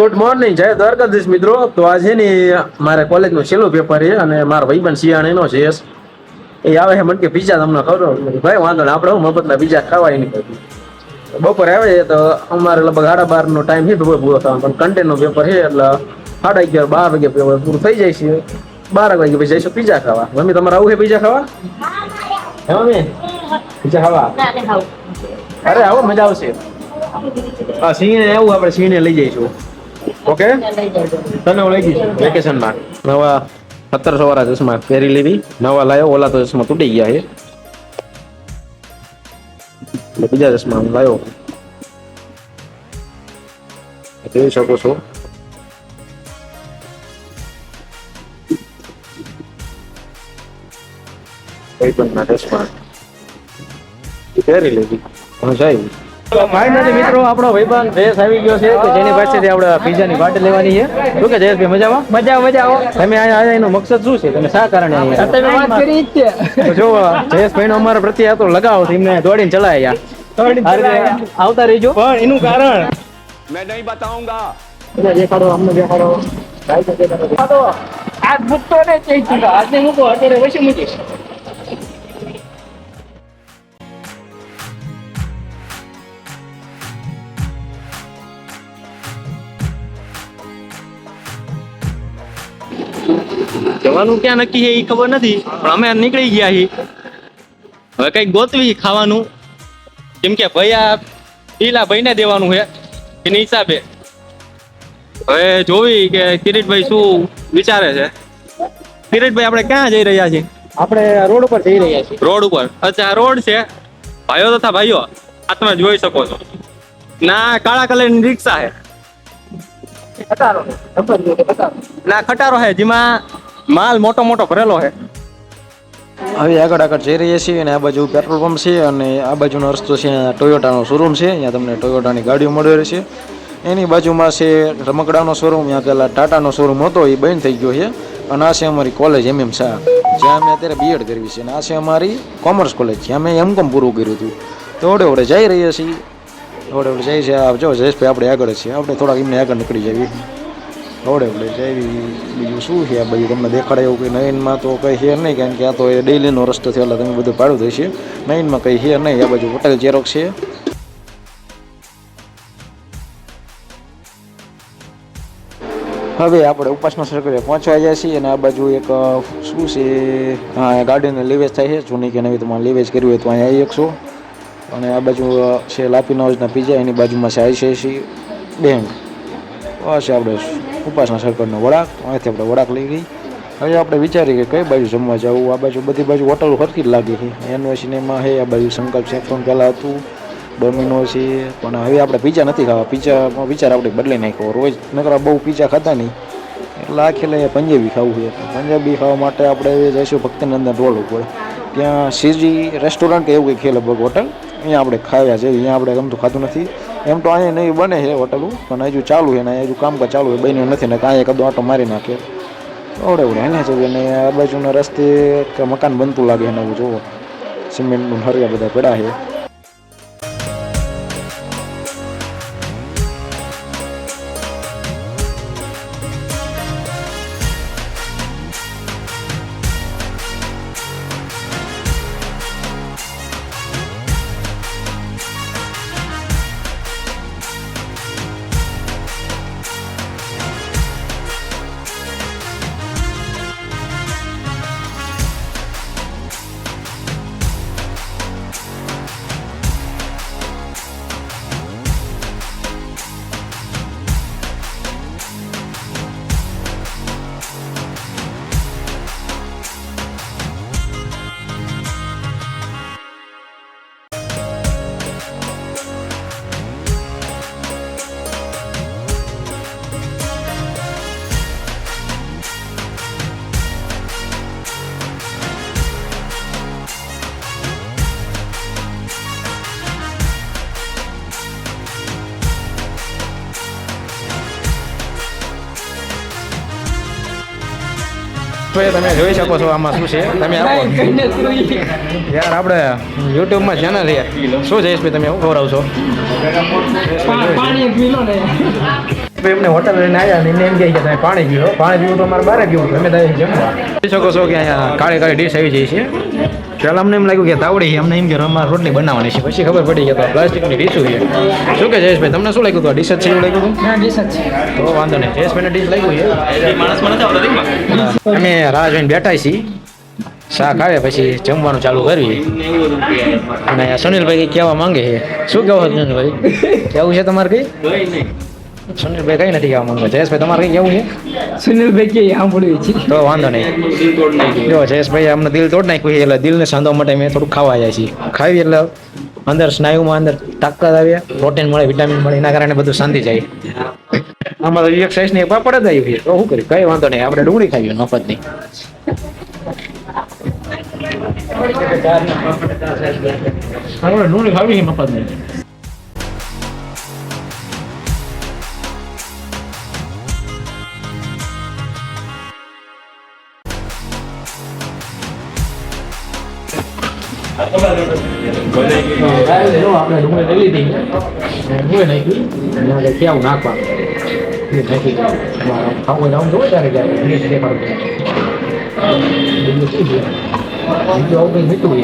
Good morning જય દ્વારકાધીશ મિત્રો. તો આ છે ને મારે કોલેજનું છેલ્લું પેપર છે અને મારો ભાઈબંધ શિયાળીનો છે. એ આવે છે મને કે પીઝા તમને ખબર ભાઈ વાંધો નહીં આપણે હું મફતના પીઝા ખાવાય નહીં બપોરે આવે છે તો અમારે લગભગ સાડા બાર નો ટાઈમ છે પેપર પૂરો થવાનો. પણ કન્ટેન્ટનું પેપર છે એટલે સાડા અગિયાર બાર વાગે પેપર પૂરું થઈ જાય છે. બાર વાગે પછી જઈશું પીઝા ખાવા. મમ્મી તમારે આવું છે પીઝા ખાવા? હે મમ્મી? પીઝા ખાવા? અરે આવો મજા આવશે. આ સિંહને આવું આપણે સિંહને લઈ જઈશું. ઓકે તને હું લઈ જઈશ વેકેશનમાં નવા સત્તરસો વાળા ચશ્મા પહેરી લેવી નવા લાવ્યો ઓલા તો ચશ્મા તૂટી ગયા છે એટલે બીજા ચશ્મા હું લાવ્યો જોઈ શકો છો ભાઈબંધના ચશ્મા પહેરી લેવી હા સાહેબ ફાઇનલી મિત્રો આપણો ભાઈબાન જયેશ આવી ગયો છે કે જેની પાસેથી આપણે પીઝાની પાર્ટી લેવાની છે. શું કે જયેશભાઈ મજામાં? મજા મજા આવો તમે અહીંયા આવ્યા એનો મકસદ શું છે? તમે શા કારણે અહીંયા તમે વાત કરી જ છે. જો જયેશભાઈ નો અમારા પ્રત્યે હતો લગાવ છે એમને દોડીને ચલાયા. આવતા રહીજો. પણ એનું કારણ? દેખાડો અમને દેખાડો આજ મૂકતો ને ચઈ ચૂકા આજને મૂકો અત્યારે પછી મૂકીશ. જવાનું ક્યાં નક્કી છે એ ખબર નથી પણ અમે નીકળી ગયા છીએ. હવે કંઈક ગોતવી ખાવાનું. કેમ કે ભાઈ આ ઢીલા ભાઈને દેવાનું છે એની હિસાબે. હવે જોવી કે કિરીટભાઈ શું વિચારે છે. કિરીટભાઈ આપણે ક્યાં જઈ રહ્યા છીએ? આપણે રોડ ઉપર જઈ રહ્યા છીએ. રોડ ઉપર. અચ્છા રોડ છે. ભાઈઓ તથા ભાઈઓ આ તમે જોઈ શકો છો. ના કાળા કલરની રિક્ષા છે. ના ખટારો છે જેમાં માલ મોટો મોટો ભરેલો છે. હવે આગળ આગળ જઈ રહીએ છીએ અને આ બાજુ પેટ્રોલ પંપ છે અને આ બાજુનો રસ્તો છે ટોયોટાનો શોરૂમ છે. અહીંયા તમને ટોયોટાની ગાડીઓ મળી છે એની બાજુમાં છે રમકડાનો શોરૂમ ત્યાં પહેલા ટાટાનો શોરૂમ હતો, એ બંધ થઈ ગયો છે. અને આ છે અમારી કોલેજ એમ એમ શાહ. જ્યાં અમે અત્યારે બીએડ કરવી છે. અને આ છે અમારી કોમર્સ કોલેજ જ્યાં મેં એમ કોમ પૂરું કર્યું હતું. તો ઓડે ઓડે જઈ રહીએ છીએ. ઓડે ઓડે જઈ છે. જો જયેશભાઈ, આપણે આગળ છે આપણે થોડાક એમને આગળ નીકળી જઈએ. ઓડે ઓડે જઈ બીજું શું છે? આ બધું તમને દેખાડે એવું કંઈ નયનમાં તો કંઈ છે નહીં, કારણ કે આ તો એ ડેઈલીનો રસ્તો છે, એટલે તમે બધું પાડું દેશે નયનમાં કંઈ છે નહીં, આ બાજુ હોટેલ ચેરોક છે. હવે આપણે ઉપાસના સર્કલે પહોંચવા જાય છીએ અને આ બાજુ એક શું છે? હા ગાર્ડનને લીવેજ થાય છે, જૂની કે નવી તમારે લીવેજ કરવી હોય તો અહીંયા આવી શકશો. અને આ બાજુ છે લાપી હાઉસના પીઝા એની બાજુમાં છે આઈસીઆઈસી બેંક. બસ આપણે ઉપાસના સર્કલનો વળાંક, અહીંથી આપણે વળાક લઈ ગઈ. હવે આપણે વિચારીએ કે કઈ બાજુ જમવા જવું? આ બાજુ બધી બાજુ હોટલ સરખી જ લાગી છે. એનો સિનેમા છે આ બાજુ સંકલ્પ સેફ્રોન પહેલાં હતું. ડોમિનો છે, પણ હવે આપણે પીઝા નથી ખાવા. પીઝામાં વિચાર આપણે બદલી નાખ્યો. રોજ નકરા બહુ પીઝા ખાતા નહીં. એટલે આ ખેલે પંજાબી ખાવું છે. પંજાબી ખાવા માટે આપણે જઈશું ભક્તિનંદન રોડ ઉપર. ત્યાં સીજી રેસ્ટોરન્ટ કે એવું કંઈ છે હોટલ અહીંયા આપણે ખાવ્યા છે. અહીંયા આપણે ગમતું ખાતું નથી. એમ તો અહીંયા નહીં બને છે હોટલું, પણ હજુ ચાલુ છે ને હજુ હજુ કામકાજ ચાલુ છે, બન્યું નથી ને કાંઈ કદો આટો મારી નાખે. ઓડે ઓડે એને છે અને આ બાજુના રસ્તે મકાન બનતું લાગે એને જોવો. સિમેન્ટનું હરિયા બધા પડ્યા છે. તો એ તમે જોઈ શકો છો આમાં શું છે. તમે આપો યાર આપણે યુટ્યુબમાં ચેનલ યાર. શું જયેશભાઈ તમે શું ખવડાવશો પાણી પી લો ને. એમને હોટલ લઈને આવ્યા ને એમ કહે કે તમે પાણી પીવો પાણી પીવું તો અમારે બહાર પીવું. તો અમે ત્યાં જમવા. જોઈ શકો છો કે અહીંયા કાળી કાળી ડીશ આવી જાય છે. પહેલાં અમને એમ લાગ્યું કે તાવડી અમને એમ કે અમારે રોટલી બનાવવાની છે. પછી ખબર પડી કે તો પ્લાસ્ટિકની ડીશું છે. શું કે જયેશભાઈ તમને શું લાગ્યું હતું? આ ડીશ જ છે એવું લાગ્યું હતું? ડીશ જ છે. તો વાંધો નહીં. જયેશભાઈને ડીશ લાગ્યું છે. અમે રાહ જોઈને બેઠા છીએ. શાક આવે પછી જમવાનું ચાલુ કરવી અને સુનિલભાઈ કહેવા માંગે છે? શું કહેવું સુનિલભાઈ? કેવું છે તમારે કઈ? સુનિલભાઈ કઈ નથી કહેવા માંગુ? જયેશભાઈ તમારે કઈ કેવું છે? સુનિલભાઈ કે સાંભળ્યું છે. તો વાંધો નહીં. જો જયેશભાઈ અમને દિલ તોડ નાખ્યું છે એટલે દિલને સાંધવા માટે મેં થોડુંક ખાવા જાય છીએ. ખાવી એટલે અંદર સ્નાયુમાં અંદર તાકાત આવે પ્રોટીન મળે વિટામિન મળે એના કારણે બધું શાંતિ જાય. આમાં તો એક્સરસાઇઝની પાપડ જ આવી તો શું કર્યું કઈ વાંધો નહીં. આપણે ડુંગળી ખાવી મફત નહીં. ડુંગળી ખાવી મફત મફતની આપણે ડુંગળી લઈ લીધી ડુંગળી નાખી અને કેવું નાખવા એ નાખી ખાવું આમ જોવો ત્યારે બીજું આવું કંઈ મીઠું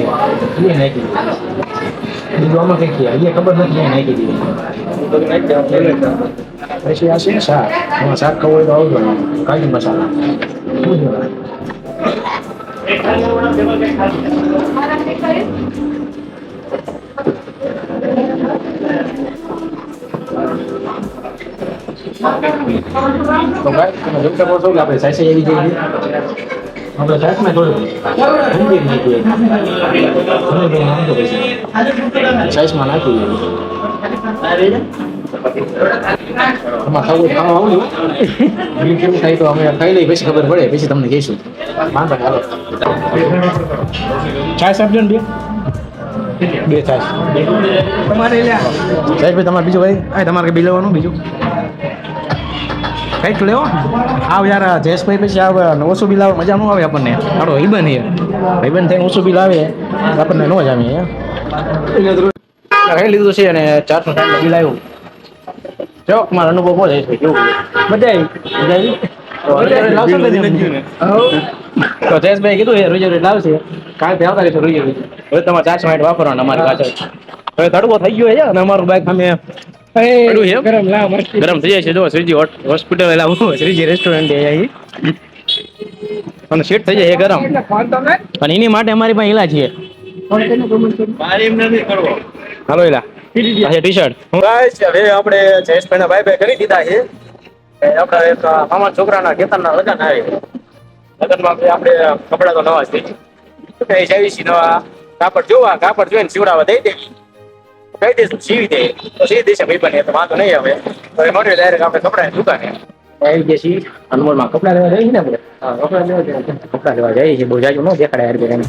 એ નાખી બીજું આમાં કંઈક એ ખબર નથી એ નાખી દીધું પછી આ છે શાક શાક ખાવું હોય તો આવજો મસાલા? તો ભાઈ, તમે જોઈ શકો છો કે આપણે સાઈસે એવી જઈએ આપણે સાઈસમાં થોડું ઠંડી નાખીએ ઠંડી નાખો પછી. સાઈસમાં નાખી દઈએ આમાં ખાવું ખાવા આવું કેવું થાય તો અમે ખાઈ લઈએ પછી ખબર પડે પછી તમને કહીશું. નહીં હાલો. છાશ આપજો ને બે? ચાસ તમારે સાહેબ તમારે બીજું ભાઈ? આ તમારે બિલ લેવાનું બીજું? કંઈક લેવો? આવ યાર જયેશભાઈ પછી આવે ઓછું બિલ આવે? મજા ન આવે આપણને. આપણો ભાઈબંધ હે ભાઈબંધ થઈને ઓછું બિલ આવે આપણને ન જ આવે ખાઈ લીધું છે અને ચારસો સાઠ બિલ આવ્યું. જો મારો અનુભવ બહુ જયેશભાઈ કેવું તમે? તો જયેશભાઈ કીધું એ રૂજે લાવશે. કાલ આવતા રહેશે રૂજે હવે તમારે ચારસો સાઠ વાપરવાના અમારી પાછળ. હવે તડકો થઈ ગયો છે અને અમારું બાઈક અમે છે? ગરમ થઈ જાય છે. જો શ્રીજી હોસ્પિટલ એલા શ્રીજી રેસ્ટોરન્ટ અને શીટ થઈ જાય એ ગરમ. અને એની માટે અમારી પાસે ઇલાજ છે. હાલો એલા આ છે ટી શર્ટ ગાઈસ હવે આપણે જયેશભાઈ ના ભાઈ ભાઈ કરી દીધા છે. એ આપણા એક મામા છોકરાના ખેતરના લગન આવે. લગનમાં આપણે કપડા તો નવા જ થઈ શું કહે જાવી છીએ નવા કાપડ જોવા કાપડ જોઈને સીવડાવવા દઈ દેવી કહી દઈશું સીવી દે. તો સીવી દેશે ભાઈ બને તો વાંધો નહીં હવે. હવે મળીએ ડાયરેક્ટ આપણે કપડાની દુકાને. આવી ગયા છીએ અનમોલમાં કપડા લેવા જઈએ ને આપણે? હા કપડા લેવા જઈએ કપડા લેવા જઈએ છીએ બહુ જાજુ ન દેખાડે યાર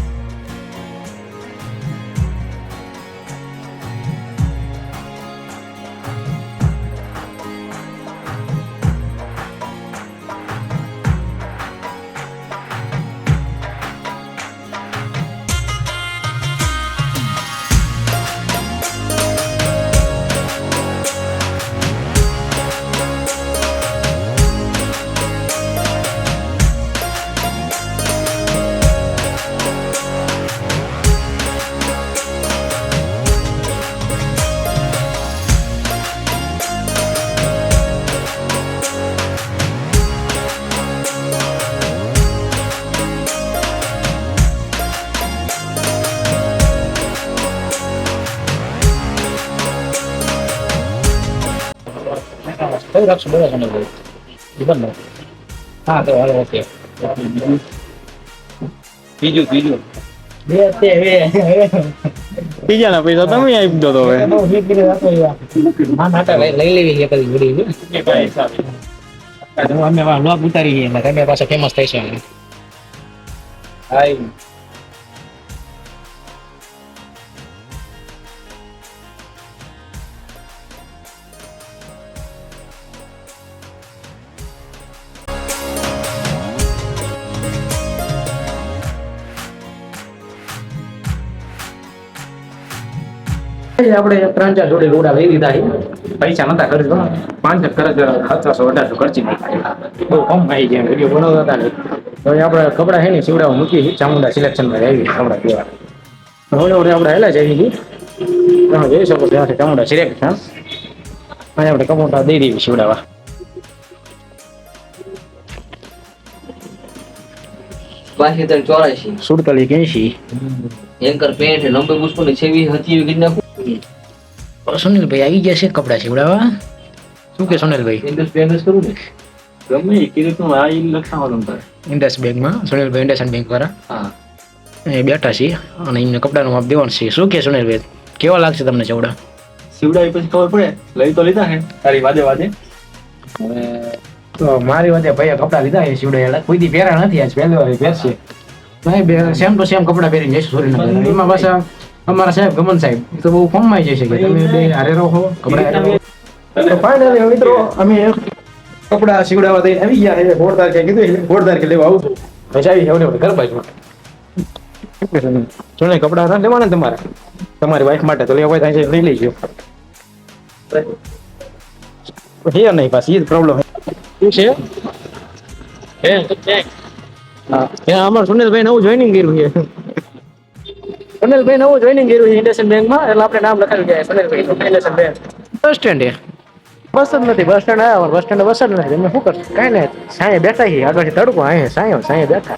બેન કઈ રાખશું બધા સમય ભાઈ જીવન નો હા તો હાલો ઓકે બીજું બીજું બે તે હવે બીજા ના પૈસા તમે આપી દો તો હવે હા નાટા લઈ લઈ લેવી છે કદી ઘડી અમે લોક ઉતારી છીએ એટલે તમે પાસે ફેમસ થઈ છે હાય આપણે ત્રણ ચાર જોડે રોડા લઈ લીધા છે. પૈસા નતા ખર્ચ પાંચસો ખર્ચ ખર્ચાસો અઢારસો ખર્ચી નાખ્યા. બહુ કમ આવી ગયા વીડિયો બનાવતા હતા. ને તો આપણે કપડા છે ને સીવડાવવા મૂકી ચામુંડા સિલેક્શનમાં આવી કપડા પીવા હવે હવે આપણે હેલા જઈએ છીએ તમે જોઈ શકો છે ચામુંડા સિલેક્શન. અહીં આપણે કપડા દઈ દેવી સીવડાવવા. બાસી ત્રણ ચોરાશી. સુડતાલીસ એંશી. એન્કર પેન્ટ લંબે પુષ્પ ને છેવી હતી એવી નાખું. સુનિલભાઈ આવી ગયા છે કપડા સીવડાવવા. શું કે સુનિલભાઈ? ઇન્ડસ બેંક કરું ને. ગમે એ કીધું આ ઈ લખાવાનું તારે. ઇન્ડસ બેંકમાં સુનિલભાઈ ઇન્ડસન બેંક વાળા. હા. એ બેઠા છીએ અને એમને કપડાનું માપ દેવાનું છે. શું કે સુનિલભાઈ? કેવા લાગશે તમને ચવડા? સીવડાવી પછી ખબર પડે. લઈ તો લીધા હે. તારી વાદે વાદે. તો મારી વાતે ભાઈએ કપડા લીધા છે સીવડાયેલા. કોઈ દી પહેરા નથી આજ પહેલી વાર પહેરશે. નહીં સેમ ટુ સેમ કપડા પહેરીને જઈશું સુરેન્દ્રનગર. એમાં પાછા અમારા સાહેબ ગમન સાહેબ તો બહુ ફોર્મમાં જઈ શકે. તમે બે હારે રહો કપડા તો ફાઇનલી મિત્રો અમે કપડા સીવડાવવા દઈને આવી ગયા એટલે સોળ તારીખે કીધું સોળ તારીખે લેવા આવું પછી આવી હવે ઘર બાજુ જોને કપડા ના લેવાના તમારે. તમારી વાઈફ માટે તો લેવા તો લઈ લેજો હે નહીં પાછી એ જ પ્રોબ્લેમ શું છે? હે. હે હા અમાર સુનિલભાઈ નવું જોઈનિંગ કર્યું છે. સુનિલભાઈ નવું જોઈનિંગ કર્યું છે ઇન્ડસન બેંકમાં એટલે આપણે નામ લખાવી ગયા સુનિલભાઈ ઇન્ડસન બેંક બસ સ્ટેન્ડ બસ જ નથી બસ સ્ટેન્ડ આવ્યા બસ સ્ટેન્ડ બસ જ નથી તમે શું કરશો? કાંઈ નહીં સાંજે બેઠા છીએ આગળથી તડકો અહીંયા સાંજે સાંજે બેઠા.